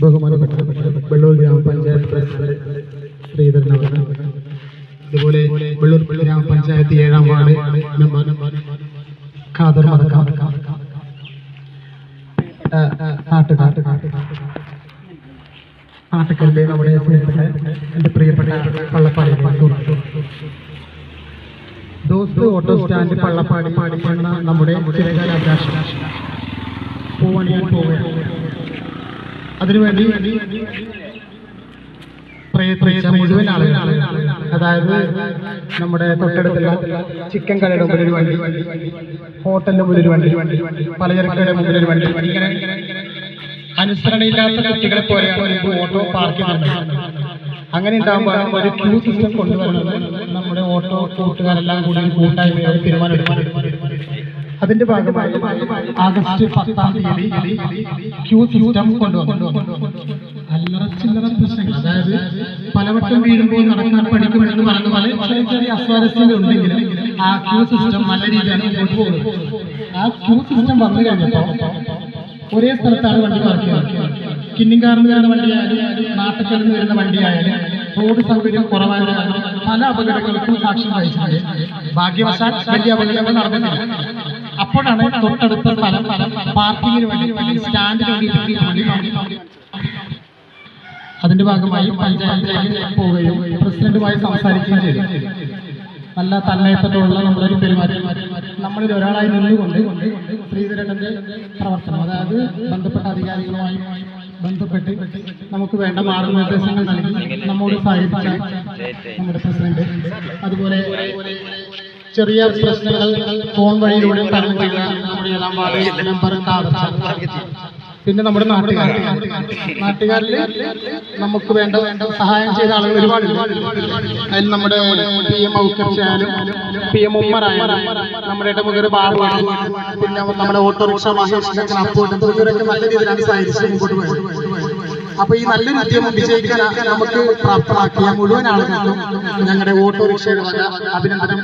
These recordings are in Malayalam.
ബഹുമാനപ്പെട്ട വെള്ളൂർ ഗ്രാമപഞ്ചായത്ത് പ്രസിഡന്റ് ശ്രീധരൻ അവർ അതുപോലെ വെള്ളൂർ ഗ്രാമപഞ്ചായത്ത് ഏഴാം വാർഡ് മെമ്പർ ഖാദർ മറക്കാം നാട്ടുകാരിലെ നമ്മുടെ എന്റെ പ്രിയപ്പെട്ട പള്ളപ്പാടി ദോസ്ത് ഓട്ടോ സ്റ്റാൻഡ് പള്ളപ്പാടി എന്ന നമ്മുടെ ചിരകാല അഭിലാഷം പൂവണിയാൻ പോവുകയാണ് അതിനുവേണ്ടി പ്രയത്നിച്ച മുഴുവൻ ആളുകൾ അതായത് നമ്മുടെ തൊട്ടടുത്തുള്ള ചിക്കൻ കടയുടെ മുമ്പിൽ ഒരു വണ്ടി ഹോട്ടലിന്റെ മുമ്പിൽ ഒരു വണ്ടി പലചരക്കയുടെ മുമ്പിൽ ഒരു വണ്ടി. ഇങ്ങനെ അനുസരണയില്ലാത്ത കുട്ടികളെ പോലെയാണ് ഓട്ടോ പാർക്ക് ചെയ്യുന്നത്. അങ്ങനെ ഉണ്ടാകുമ്പോൾ ഒരു ക്യൂ സിസ്റ്റം കൊണ്ടുവരുന്നത് നമ്മുടെ ഓട്ടോ കൂട്ടുകാരെല്ലാം കൂടി ഒരു തീരുമാനമെടുക്കാൻ അതിന്റെ ഭാഗമായി ആഗസ്റ്റ് പത്താം തീയതി ക്യൂ സിസ്റ്റം കൊണ്ടുവന്നു. അല്ലറ ചില്ലറ പ്രശ്നങ്ങൾ. അതായത് പലവട്ടം വീഴുമ്പോൾ നടക്കാൻ പഠിക്കുമെന്ന് പറയുന്ന പല ചെറിയ ചെറിയ അസ്വാരസ്യങ്ങൾ ഉണ്ടെങ്കിലും ആ ക്യൂ സിസ്റ്റം നല്ല രീതിയിലാണ് മുമ്പോട്ട് പോകുന്നത് ആ ക്യൂ സിസ്റ്റം വന്നു കഴിഞ്ഞപ്പോൾ ഒരേ സ്ഥലത്താണ് വണ്ടി പാർക്ക് കിന്നിങ്കാറിന് വരുന്ന വണ്ടിയായാലും നിന്ന് വരുന്ന വണ്ടിയായാലും റോഡ് സൗകര്യം കുറവായ കാരണം പല അപകടങ്ങൾക്കും സാക്ഷ്യം വഹിച്ചിട്ടുണ്ട്. ഭാഗ്യവശാൽ വലിയ അപകടങ്ങൾ നടന്നിട്ടില്ല. അപ്പോഴാണ് തൊട്ടടുത്ത സ്ഥലം പാർക്കിങ്ങിന് വേണ്ടി സ്റ്റാൻഡിന് വേണ്ടി അതിന്റെ ഭാഗമായി പഞ്ചായത്തിലേക്ക് പോവുകയും പ്രസിഡന്റുമായി സംസാരിക്കുകയും ചെയ്തു. നല്ല തന്മയത്തോടുള്ള നമ്മളൊരു പെരുമാറ്റം. നമ്മളിൽ ഒരാളായി നിന്നുകൊണ്ട് ശ്രീധരന്റെ പ്രവർത്തനം അതായത് ബന്ധപ്പെട്ട അധികാരികളുമായി ബന്ധപ്പെട്ട് നമുക്ക് വേണ്ട മാർഗനിർദ്ദേശങ്ങൾ നൽകി നമ്മോട് സഹായിച്ച നമ്മുടെ പ്രസിഡന്റ്. അതുപോലെ ചെറിയ പ്രശ്നങ്ങൾ ഫോൺ വഴിയിലൂടെ തരണം മെമ്പർ പിന്നെ നമ്മുടെ നാട്ടുകാർ നാട്ടുകാരിൽ നമുക്ക് വേണ്ട വേണ്ട സഹായം ചെയ്ത ആളുകൾ ഒരുപാട് അതിൽ നമ്മുടെ പി എം ഔക്കർച്ചായാലും പി എം ഉമ്മറായാലും നമ്മുടെ ഇടമുഖർ ബാബു പിന്നെ നമ്മുടെ ഓട്ടോറിക്ഷ മഹേഷ് അപ്പോൾ ഇവരൊക്കെ നല്ല രീതിയിലാണ് സഹായിച്ച് മുമ്പോട്ട് പോയത്. അപ്പൊ ഈ നല്ലൊരു ഉദ്യമം വിജയിക്കാൻ നമുക്ക് പ്രാപ്തമാക്കിയ മുഴുവൻ ആളുകൾക്കും ഞങ്ങളുടെ ഓട്ടോറിക്ഷയുടെ വക അഭിനന്ദനം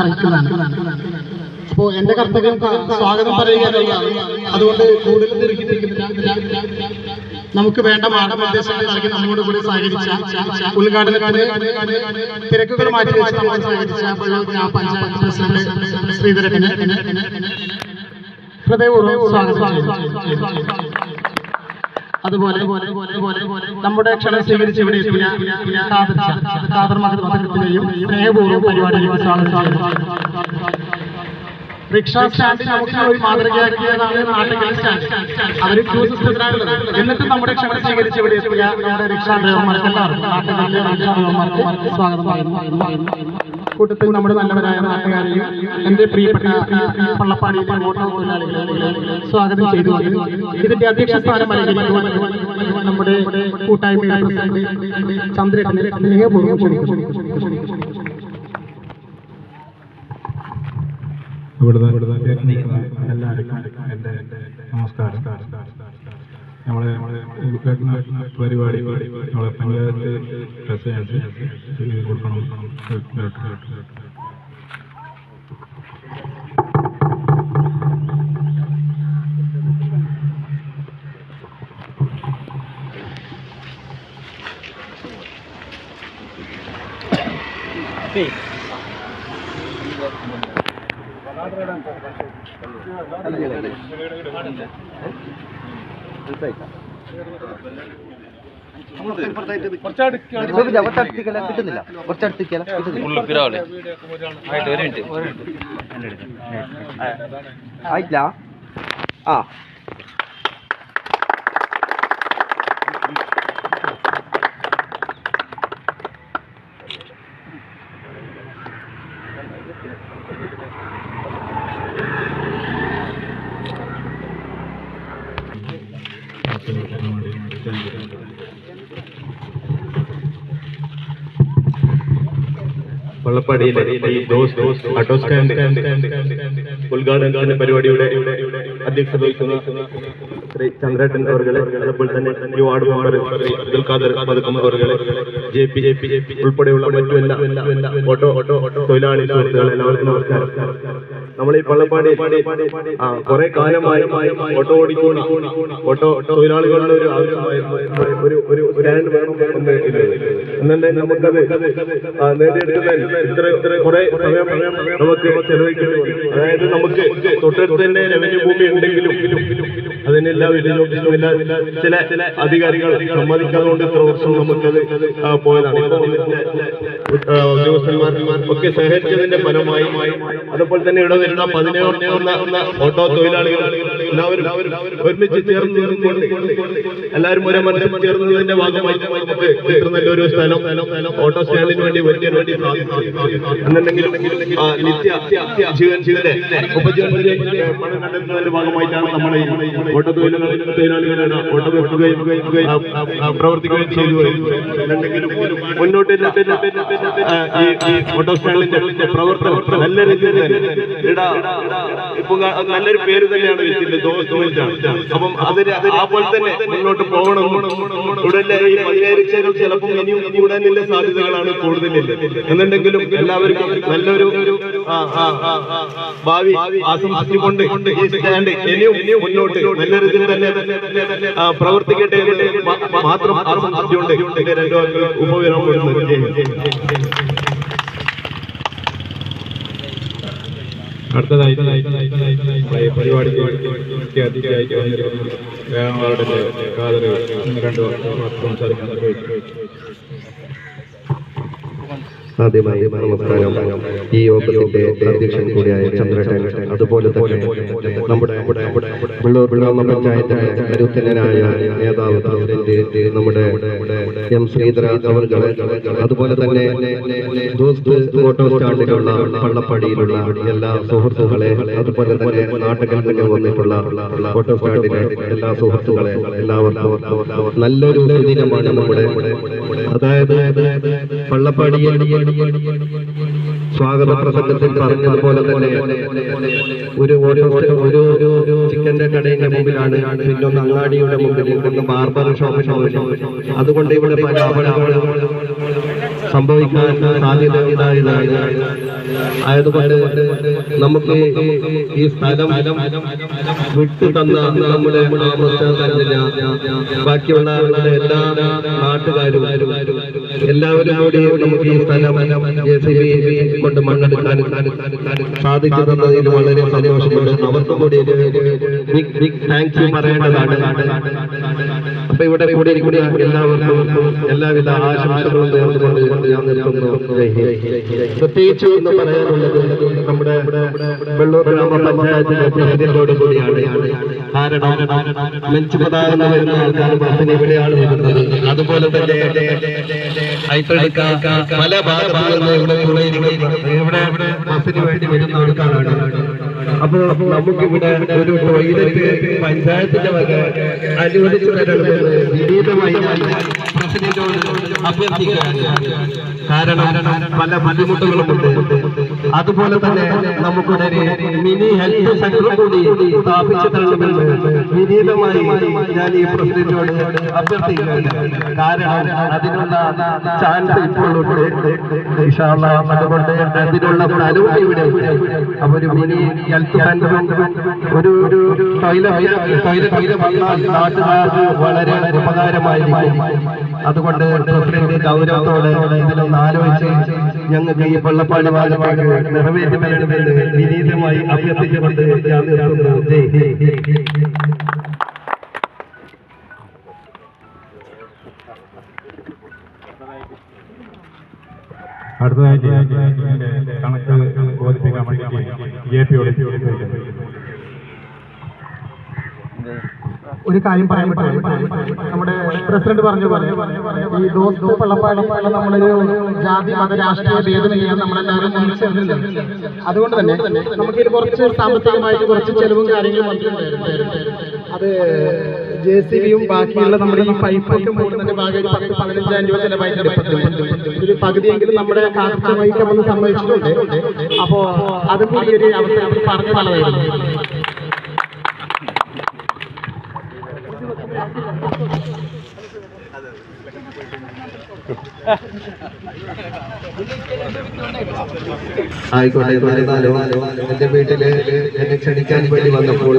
അറിയിക്കുന്നതാണ്. അപ്പോ എന്റെ കർത്തവ്യം സ്വാഗതം പറയുക അതുകൊണ്ട് കൂടുതൽ നമുക്ക് വേണ്ട മാർഗനിർദ്ദേശങ്ങൾ നൽകി നമ്മോട് കൂടി സഹകരിച്ച ഉദ്ഘാടനത്തിന് തിരക്കുകൾ മാറ്റി വെച്ച് സഹകരിച്ച ഗ്രാമപഞ്ചായത്ത് പ്രസിഡന്റ് ശ്രീധരനെ ഹൃദയപൂർവം സ്വാഗതം അതുപോലെ നമ്മുടെ ക്ഷണം സ്വീകരിച്ച് ഇവിടെ എത്തിയ ഖാദർ സ്വാഗതം റിക്ഷ സ്റ്റാൻഡിൽ നമുക്ക് ഒരു മാതൃകയാക്കിയതാണ് നാട്ടുകളിൽ സ്റ്റാൻഡ്. അവർ എന്നിട്ട് നമ്മുടെ ക്ഷണം സ്വീകരിച്ച് ഇവിടെ നമ്മുടെ കൂട്ടത്തിൽ നമ്മുടെ നല്ലവരായ നാട്ടുകാരെയും എന്റെ പ്രിയപ്പെട്ട പള്ളപ്പാടി സ്വാഗതം ചെയ്തു. ഇതിന്റെ അധ്യക്ഷ നമ്മുടെ കൂട്ടായ്മയുടെ പ്രസിഡന്റ് ചന്ദ്രനെ സ്നേഹപൂർവം ഇവിടുന്ന് ഇവിടുന്ന് നിൽക്കുന്ന എല്ലാവർക്കും എന്റെ നമസ്കാരം. നമ്മളെ ഉദ്ഘാടന പരിപാടി നമ്മളെ പഞ്ചായത്ത് കൊടുക്കണം കിട്ടുന്നില്ല. കിട്ടുന്നില്ല. ആയിട്ടില്ല ആ. വള്ളപ്പാടിയിലെ ഈ ദോസ് ഓട്ടോ സ്റ്റാൻഡ് ഉദ്ഘാടന പരിപാടിയുടെ അധ്യക്ഷത വഹിക്കുന്ന ശ്രീ ചന്ദ്രേട്ടൻ അവർകളെ അതുപോലെ തന്നെ ഈ വാർഡ് ശ്രീ അബ്ദുൽ ഖാദർ പതുക്കം അവർകളെ ജെ പി ജെ പി ഉൾപ്പെടെയുള്ള മറ്റു എല്ലാ ഓട്ടോ ഓട്ടോ തൊഴിലാളി സുഹൃത്തുക്കളെ എല്ലാവർക്കും നമസ്കാരം. നമ്മൾ ഈ പള്ളപ്പാടി ആ കുറെ കാലമായി ഓട്ടോ ഓടിക്കുന്ന ഓട്ടോ തൊഴിലാളികളുടെ ഒരു ഒരു ഒരു സ്റ്റാൻഡ് വേണം എന്നുണ്ടെങ്കിൽ നമുക്കത് നേടിയെടുക്കുന്ന നേടിയെടുക്കുന്നതിന് ഇത്ര ഇത്ര കുറെ സമയം നമുക്ക് ചെലവഴിക്കുന്നു അതായത് നമുക്ക് തൊട്ടടുത്ത് തന്നെ റവന്യൂ ഭൂമി ഉണ്ടെങ്കിലും അതിനെല്ലാം വിലയോഗ്യമില്ല ചില ചില അധികാരികൾ സമ്മതിക്കാതുകൊണ്ട് ഇത്ര വർഷം നമുക്കത് പോയതാണ്. ഉദ്യോഗസ്ഥന്മാർ ഒക്കെ സഹകരിച്ചതിന്റെ ഫലമായി അതുപോലെ തന്നെ ഇവിടെ വരുന്ന പതിനേഴ് ഓട്ടോ തൊഴിലാളികൾ എല്ലാവരും ഒരുമിച്ച് ചേർന്ന് നിന്നുകൊണ്ട് എല്ലാവരും ഒരേ മനസ്സിൽ ചേർന്നതിന്റെ ഭാഗമായി നമുക്ക് ഇത്ര നല്ലൊരു സ്ഥലം ഓട്ടോ സ്റ്റാൻഡിന് വേണ്ടി വലിയ വേണ്ടി എന്നുണ്ടെങ്കിലും നിത്യ കണ്ടെത്തുന്നതിന്റെ ഭാഗമായിട്ടാണ് നമ്മുടെ പ്രവർത്തിക്കുകയും ചെയ്തു. വരുന്നത് മുന്നോട്ടില്ല ഈ പ്രവർത്തനം നല്ല രീതിയിൽ ഇപ്പൊ നല്ലൊരു പേര് തന്നെയാണ് അപ്പം അതിന് ആ പോലെ തന്നെ മുന്നോട്ട് പോകണം. ഉടനെ ഈ ഇനിയും സാധ്യതകളാണ് കൂടുതലില്ല എന്നുണ്ടെങ്കിലും എല്ലാവർക്കും നല്ലൊരു ഭാവി ആശംസിച്ചുകൊണ്ട് ഈ സ്റ്റാൻഡ് ഇനിയും മുന്നോട്ട് രീതിയിൽ തന്നെ പ്രവർത്തിക്കട്ടെ എന്ന് മാത്രം ഹിന്ദ്. അടുത്തതായി പരിപാടിക്ക് മുഖ്യ രണ്ട് ആദ്യമായി നമസ്കാരം ഈ യോഗത്തിന്റെ അധ്യക്ഷൻ കൂടിയായ ചന്ദ്രട്ടൻ അതുപോലെ തന്നെ നമ്മുടെ വെള്ളൂർ ഗ്രാമ പഞ്ചായത്തിന്റെ കരുത്തനായ നേതാവ് നമ്മുടെ എം ശ്രീധര അവർകൾ അതുപോലെ തന്നെ ഓട്ടോ സ്റ്റാൻഡിലുള്ള പള്ളപ്പടിയിലുള്ള എല്ലാ സുഹൃത്തുക്കളെ അതുപോലെ തന്നെ നാട്ടുകളിൽ വന്നിട്ടുള്ള ഓട്ടോ സ്റ്റാൻഡിലെ എല്ലാ സുഹൃത്തുക്കളെ എല്ലാവർക്കും നല്ലൊരു ദിനമാണ് നമ്മുടെ അതായത് പള്ളപ്പാടിയിൽ സ്വാഗത പ്രസംഗത്തിൽ പറഞ്ഞതുപോലെ തന്നെ ഒരു ഒരു ഒരു ചിക്കന്റെ കടയുടെ മുമ്പിലാണ് പിന്നൊന്ന് അങ്ങാടിയുടെ മുമ്പിൽ ഒന്ന് ബാർബർ ഷോപ്പിന്റെ മുമ്പിൽ അതുകൊണ്ട് ഇവിടെ പല സംഭവിക്കാൻ സാധ്യത ഉണ്ടായതാണ് ആയതുകൊണ്ട് നമുക്ക് ഈ സ്ഥലം വിട്ടു തന്ന നമ്മുടെ താമസിച്ച ബാക്കിയുള്ള എല്ലാ നാട്ടുകാരും എല്ലാവരും കൂടി നമുക്ക് ഈ സ്ഥലം കൊണ്ട് മണ്ണെടുക്കാൻ സാധിച്ചു തന്നതിൽ വളരെ സന്തോഷമുണ്ട്. അവർക്കും കൂടി ബിഗ് ബിഗ് താങ്ക്സ് യു പറയേണ്ടതാണ്. അപ്പൊ ഇവിടെ കൂടി എല്ലാവർക്കും എല്ലാവിധ ആശംസകളും നേർന്നുകൊണ്ട് പ്രത്യേകിച്ച് എന്ന് പറയാനുള്ളത് നമ്മുടെ വെള്ളൂർ ഗ്രാമപഞ്ചായത്തിലെ പ്രസിഡന്റോട് കൂടിയാണ്. കാരണം മെച്ചപ്പെടാതെ വരുന്ന ആൾക്കാർ ബസ്സിന് ഇവിടെയാണ് വരുന്നത് അതുപോലെ തന്നെ പല ഭാഗത്തു നിന്ന് ഇവിടെ വേണ്ടി വരുന്ന ആൾക്കാരാണ്. അപ്പൊ നമുക്കിവിടെ ഒരു ടോയ്ലറ്റ് പഞ്ചായത്തിന്റെ വക അനുവദിച്ചു തരണമെന്ന് വിനീതമായി പ്രസിഡന്റോട് അഭ്യർത്ഥിക്കുകയാണ്. കാരണം പല ബുദ്ധിമുട്ടുകളുമുണ്ട്. അതുപോലെ തന്നെ നമുക്കൊരു മിനി ഹെൽത്ത് സെന്റർ കൂടി സ്ഥാപിച്ചു തരണമെന്ന് വിനീതമായി ഞാൻ ഈ പ്രസിഡന്റിനോട് അഭ്യർത്ഥിക്കുകയാണ്. കാരണം അതിനുള്ള ചാൻസ് ഇപ്പോഴുണ്ട്. അതുകൊണ്ട് അതിനുള്ള സ്ഥലവും ഇവിടെ ഒരു മിനി ഹെൽത്ത് സെന്ററും ഒരു ഒരു ടോയ്ലറ്റ് ടോയ്ലറ്റ് വളരെ ഉപകാരമായിരിക്കും. അതുകൊണ്ട് പ്രസിഡന്റ് ഗൗരവത്തോടെ ഇതിലൊന്ന് ആലോചിച്ച് ഞങ്ങൾക്ക് ഈ പള്ളപ്പാടി വാദമായിട്ട് നിറവേറ്റി തരണമെന്ന് വിനീതമായി അഭ്യർത്ഥിച്ചുകൊണ്ട് ഞാൻ നിർത്തുന്നു. അടുത്തതായിട്ട് കണക്ക് ബോധിപ്പിക്കാൻ വേണ്ടി ജെ പിയോട് ഒരു കാര്യം പറയാൻ പറ്റും നമ്മുടെ പ്രസിഡന്റ് പറഞ്ഞു പോലെ ഈ ദോസ്ത് പള്ളപ്പാടി നമ്മളൊരു ജാതി മത രാഷ്ട്രീയ ഭേദമില്ലാതെ നമ്മളെല്ലാവരും ഒന്നിച്ചിരുന്നില്ല അതുകൊണ്ട് തന്നെ നമുക്ക് ഇത് കുറച്ച് സാമ്പത്തികമായിട്ട് കുറച്ച് ചെലവും കാര്യങ്ങളും വന്നിട്ടുണ്ടായിരുന്നു. അത് ജെ സി ബിയും ബാക്കിയുള്ള നമ്മുടെ ഈ പൈപ്പൊക്കെ മൂടുന്നതിന്റെ ഭാഗമായിട്ട് പത്ത് പതിനഞ്ചായിരം രൂപ ചെലവായിട്ടുണ്ട്. ഒരു പകുതിയെങ്കിലും നമ്മുടെ കാർഷിക വഹിക്കാമെന്ന് സമ്മതിച്ചിട്ടുണ്ട്. അപ്പോ അതും കൂടി ഒരു അവസരത്തിൽ പറഞ്ഞു നല്ലതായിരുന്നു നാലോ. എന്റെ വീട്ടിൽ എന്നെ ക്ഷണിക്കാൻ വേണ്ടി വന്നപ്പോൾ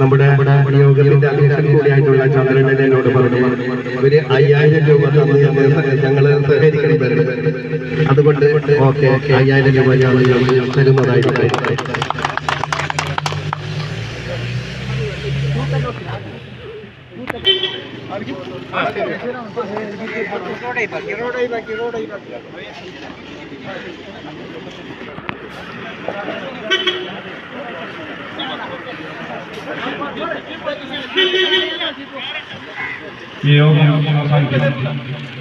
നമ്മുടെ യോഗത്തിന്റെ അധ്യക്ഷൻ കൂടിയായിട്ടുള്ള ചന്ദ്രൻ എന്നോട് പറഞ്ഞു അവർ അയ്യായിരം രൂപ തന്നു ഞങ്ങൾ സഹകരിക്കണം അതുകൊണ്ട് അയ്യായിരം രൂപ ഞാൻ रोड बाकी रोड बाकी रोड बाकी ये हो गया